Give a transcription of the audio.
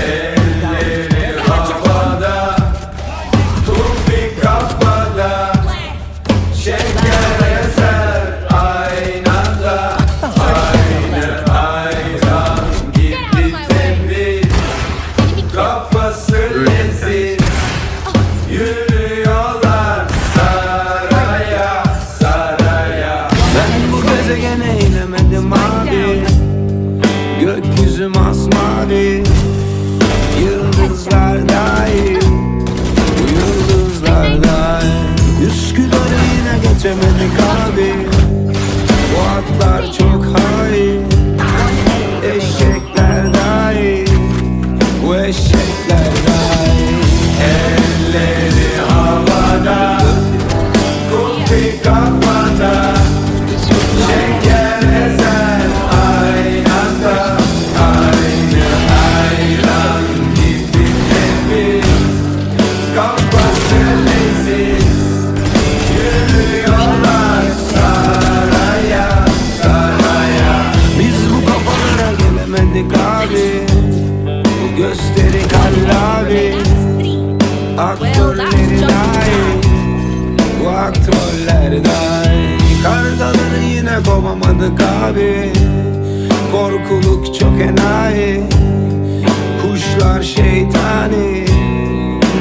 Eller havada Tupik kafada Şeker eser aynada Aynı ayran gibi saraya saraya. Ben bu gezegene inemedim abi Gökyüzüm asmari abi Bu atlar çok hain. Eşekler dahi Bu eşekler dahi Elleri havada. Kupi kafada Aktörleri dahi Bu aktörler dahi. Kardaları yine kovamadık abi. Korkuluk çok enayi. Kuşlar şeytani